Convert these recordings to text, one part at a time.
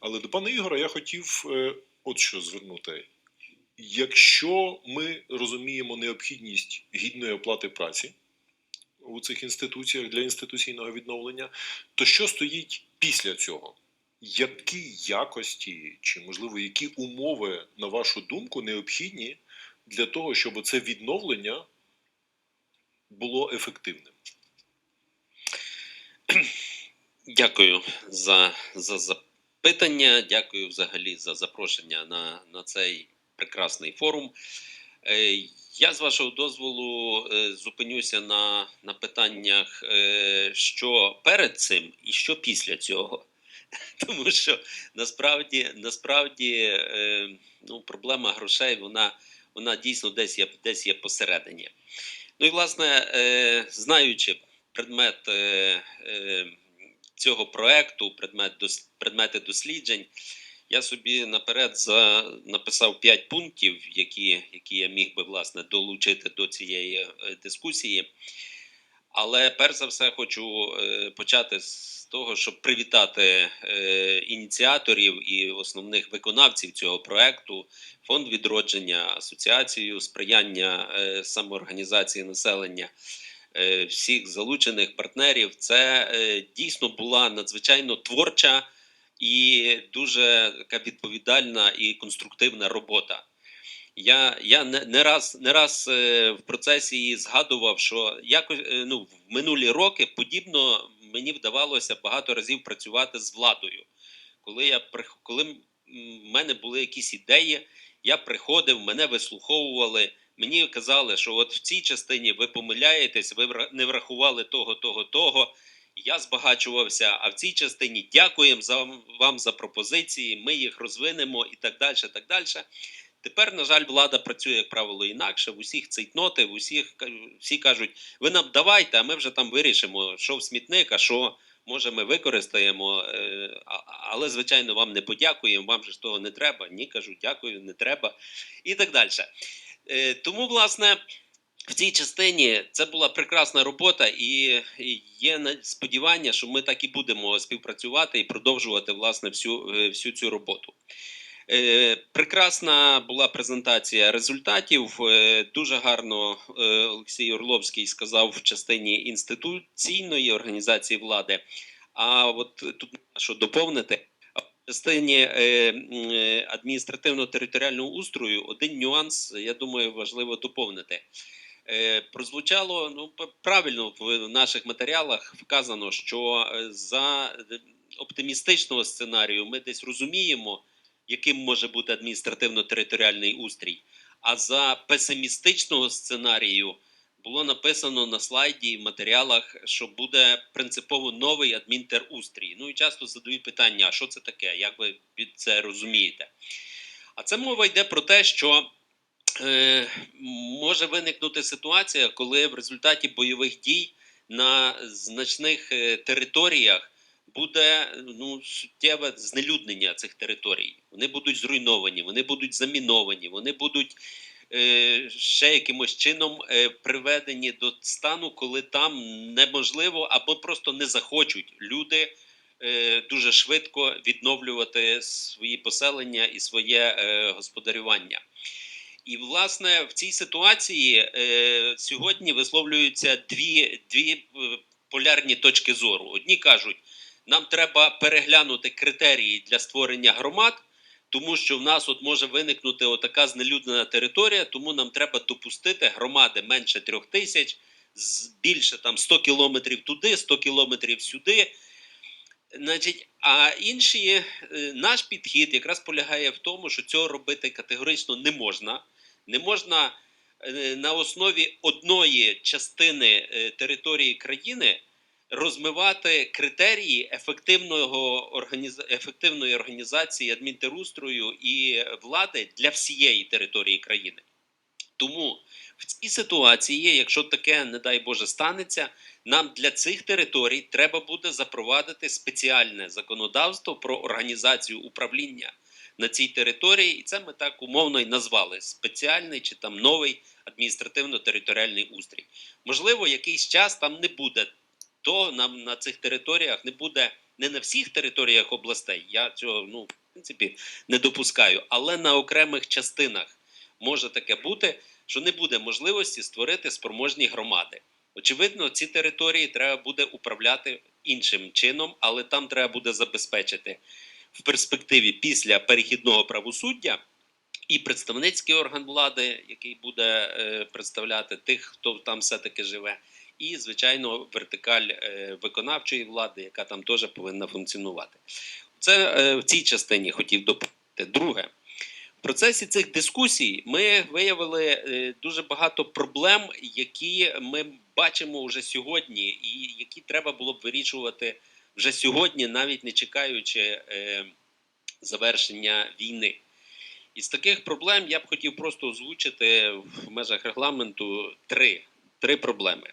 Але до пана Ігора я хотів е, от що звернути. Якщо ми розуміємо необхідність гідної оплати праці у цих інституціях для інституційного відновлення, то що стоїть після цього? Які якості чи, можливо, які умови, на вашу думку, необхідні для того, щоб це відновлення було ефективним? Дякую за, за запитання. Дякую взагалі за запрошення на, на цей прекрасний форум. Е, Я з вашого дозволу е, зупинюся на, на питаннях, е, що перед цим і що після цього. Тому що насправді, насправді ну, проблема грошей вона, вона дійсно десь є, десь є посередині. Ну і власне, знаючи предмет цього проекту, предмет предмети досліджень, я собі наперед за, написав 5 пунктів, які, які я міг би власне долучити до цієї е, дискусії. Але перш за все хочу е, почати з того, щоб привітати е, ініціаторів і основних виконавців цього проекту, фонд відродження, асоціацію сприяння самоорганізації населення, всіх залучених партнерів. Це е, дійсно була надзвичайно творча і дуже така відповідальна і конструктивна робота. Я, я не, не раз, не раз е, в процесі її згадував, що якось е, ну, в минулі роки подібно мені вдавалося багато разів працювати з владою. Коли я коли в мене були якісь ідеї, я приходив, мене вислуховували. Мені казали, що от в цій частині ви помиляєтесь, ви не врахували того, того, того. Я збагачувався, а в цій частині дякуємо за вам за пропозиції. Ми їх розвинемо і так далі. Так далі. Тепер, на жаль, влада працює, як правило, інакше. В усіх цейтноти, в усіх всі кажуть, ви нам давайте, а ми вже там вирішимо, що в смітник, а що може ми використаємо. е, Але, звичайно, вам не подякуємо, вам же ж того не треба. Ні, кажу, дякую, не треба. І так далі. Е, Тому, власне. В цій частині це була прекрасна робота, і є сподівання, що ми так і будемо співпрацювати і продовжувати власне всю, е, всю цю роботу. Е, прекрасна була презентація результатів. Дуже гарно Олексій Орловський сказав в частині інституційної організації влади. А от тут що доповнити. Частині е, е, адміністративно-територіального устрою один нюанс, я думаю, важливо доповнити. Е, прозвучало ну правильно в наших матеріалах вказано, що за оптимістичного сценарію ми десь розуміємо, яким може бути адміністративно-територіальний устрій. А за песимістичного сценарію було написано на слайді і в матеріалах, що буде принципово новий адмінтерустрій. Ну і часто задають питання: що це таке? Як ви це розумієте? А це мова йде про те, що е, може виникнути ситуація, коли в результаті бойових дій на значних е, територіях буде ну, суттєве знелюднення цих територій. Вони будуть зруйновані, вони будуть заміновані, вони будуть ще якимось чином е, приведені до стану, коли там неможливо або просто не захочуть люди е, дуже швидко відновлювати свої поселення і своє е, господарювання. І власне в цій ситуації е, сьогодні висловлюються дві, дві е, полярні точки зору. Одні кажуть, нам треба переглянути критерії для створення громад, тому що в нас от може виникнути отака знелюднена територія, тому нам треба допустити громади менше трьох тисяч, більше там 100 кілометрів туди, 100 кілометрів сюди. Значить, а інші, е, наш підхід якраз полягає в тому, що цього робити категорично не можна. Не можна е, на основі одної частини е, території країни розмивати критерії ефективного організа... ефективної організації адмінтерустрою і влади для всієї території країни. Тому в цій ситуації, якщо таке, не дай Боже, станеться, нам для цих територій треба буде запровадити спеціальне законодавство про організацію управління на цій території, і це ми так умовно і назвали спеціальний чи там новий адміністративно-територіальний устрій. Можливо, якийсь час там не буде то нам на цих територіях не буде не на всіх територіях областей. Я цього ну, в принципі не допускаю, але на окремих частинах може таке бути, що не буде можливості створити спроможні громади. Очевидно, ці території треба буде управляти іншим чином, але там треба буде забезпечити в перспективі після перехідного правосуддя і представницький орган влади, який буде е, представляти тих, хто там все-таки живе, і, звичайно, вертикаль е, виконавчої влади, яка там теж повинна функціонувати. Це е, в цій частині хотів доповнити. Друге, в процесі цих дискусій ми виявили е, дуже багато проблем, які ми бачимо вже сьогодні, і які треба було б вирішувати вже сьогодні, навіть не чекаючи завершення війни. Із таких проблем я б хотів просто озвучити в межах регламенту три, три проблеми.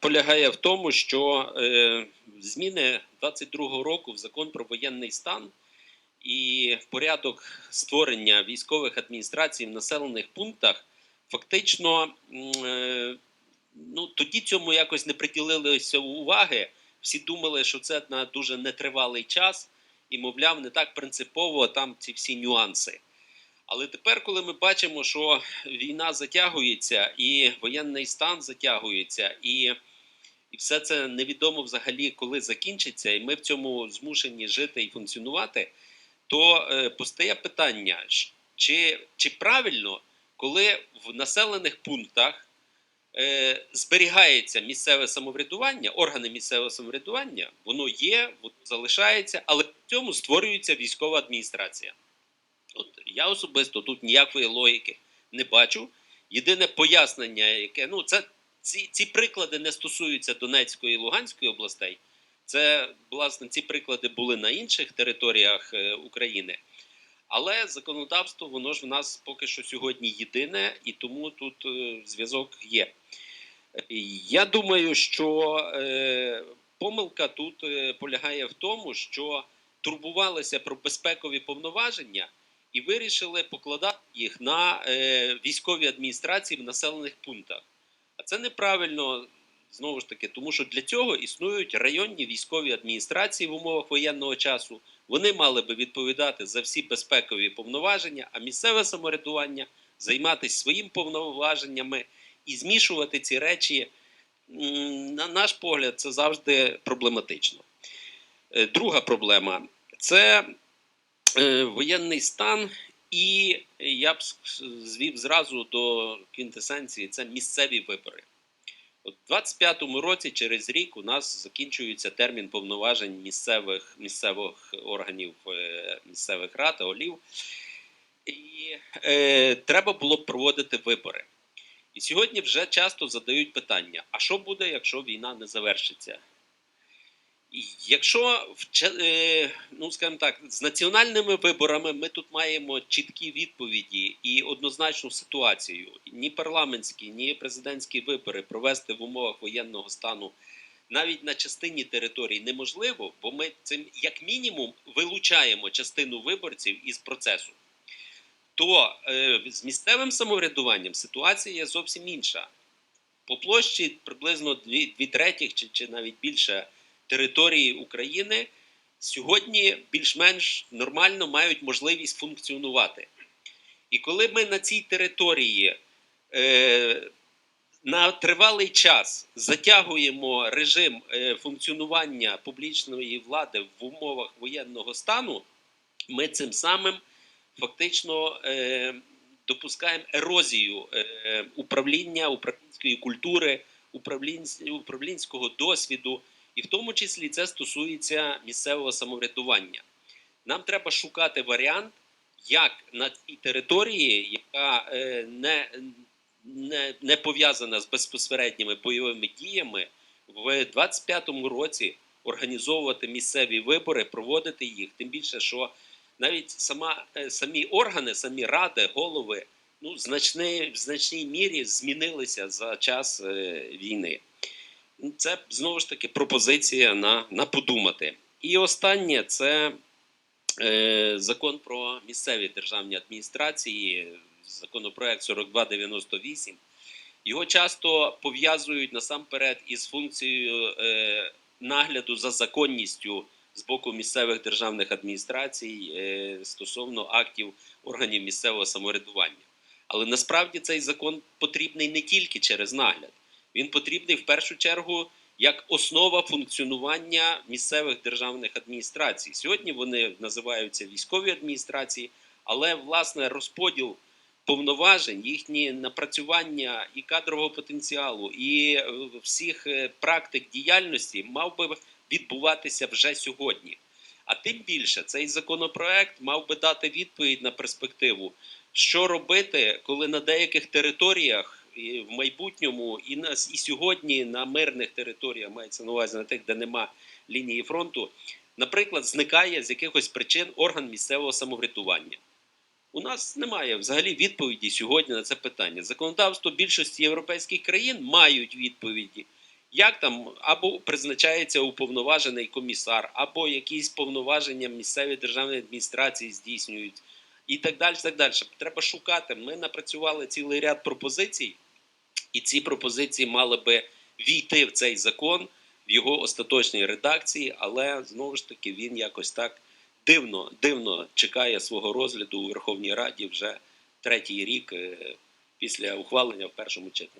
Полягає в тому, що е, зміни 22-го року в закон про воєнний стан і порядок створення військових адміністрацій в населених пунктах фактично е, ну, тоді цьому якось не приділилися уваги. Всі думали, що це на дуже нетривалий час, і, мовляв, не так принципово там ці всі нюанси. Але тепер, коли ми бачимо, що війна затягується, і воєнний стан затягується, і, і все це невідомо взагалі, коли закінчиться, і ми в цьому змушені жити і функціонувати, то е, постає питання, чи, чи правильно, коли в населених пунктах е, зберігається місцеве самоврядування, органи місцевого самоврядування, воно є, воно залишається, але в цьому створюється військова адміністрація. Я особисто тут ніякої логіки не бачу. Єдине пояснення, яке ну це ці, ці приклади не стосуються Донецької і Луганської областей. Це власне ці приклади були на інших територіях е, України. Але законодавство, воно ж в нас поки що сьогодні єдине, і тому тут е, зв'язок є. Я думаю, що е, помилка тут е, полягає в тому, що турбувалися про безпекові повноваження і вирішили покладати їх на е, військові адміністрації в населених пунктах. А це неправильно знову ж таки, тому що для цього існують районні військові адміністрації в умовах воєнного часу. Вони мали би відповідати за всі безпекові повноваження, а місцеве самоврядування займатися своїм повноваженнями і змішувати ці речі. На наш погляд, це завжди проблематично. Е, Друга проблема це воєнний стан, і я б звів зразу до квінтесенції це місцеві вибори. В 25-му році, через рік, у нас закінчується термін повноважень місцевих, місцевих органів е, місцевих рад, голів. І е, треба було б проводити вибори. І сьогодні вже часто задають питання: а що буде, якщо війна не завершиться? Якщо е, ну скажімо так, з національними виборами ми тут маємо чіткі відповіді і однозначну ситуацію. Ні парламентські, ні президентські вибори провести в умовах воєнного стану навіть на частині територій неможливо, бо ми цим як мінімум вилучаємо частину виборців із процесу. То е, з місцевим самоврядуванням ситуація зовсім інша. По площі приблизно дві, дві третіх чи, чи навіть більше території України сьогодні більш-менш нормально мають можливість функціонувати. І коли ми на цій території е, на тривалий час затягуємо режим е, функціонування публічної влади в умовах воєнного стану, ми цим самим фактично е, допускаємо ерозію е, управління, управлінської культури, управлінсь- управлінського досвіду, і в тому числі це стосується місцевого самоврядування. Нам треба шукати варіант, як на цій території, яка е, не, не, не пов'язана з безпосередніми бойовими діями, в 25-му році організовувати місцеві вибори, проводити їх. Тим більше, що навіть сама, е, самі органи, самі ради, голови ну, значний, в значній мірі змінилися за час е, війни. Це знову ж таки пропозиція на, на подумати. І останнє це е, закон про місцеві державні адміністрації, законопроект 4298. Його часто пов'язують насамперед із функцією е, нагляду за законністю з боку місцевих державних адміністрацій е, стосовно актів органів місцевого самоврядування. Але насправді цей закон потрібний не тільки через нагляд, він потрібний в першу чергу як основа функціонування місцевих державних адміністрацій. Сьогодні вони називаються військові адміністрації, але власне розподіл повноважень, їхні напрацювання і кадрового потенціалу, і е, всіх е, практик діяльності мав би відбуватися вже сьогодні. А тим більше цей законопроект мав би дати відповідь на перспективу, що робити, коли на деяких територіях в майбутньому і на і сьогодні на мирних територіях мається на увазі на тих, де нема лінії фронту, наприклад, зникає з якихось причин орган місцевого самоврядування. У нас немає взагалі відповіді сьогодні на це питання. Законодавство більшості європейських країн мають відповіді. Як там або призначається уповноважений комісар, або якісь повноваження місцеві державні адміністрації здійснюють, і так далі. так далі. Треба шукати. Ми напрацювали цілий ряд пропозицій, і ці пропозиції мали би війти в цей закон в його остаточній редакції, але знову ж таки він якось так дивно, дивно чекає свого розгляду у Верховній Раді вже третій рік е, після ухвалення в першому читанні.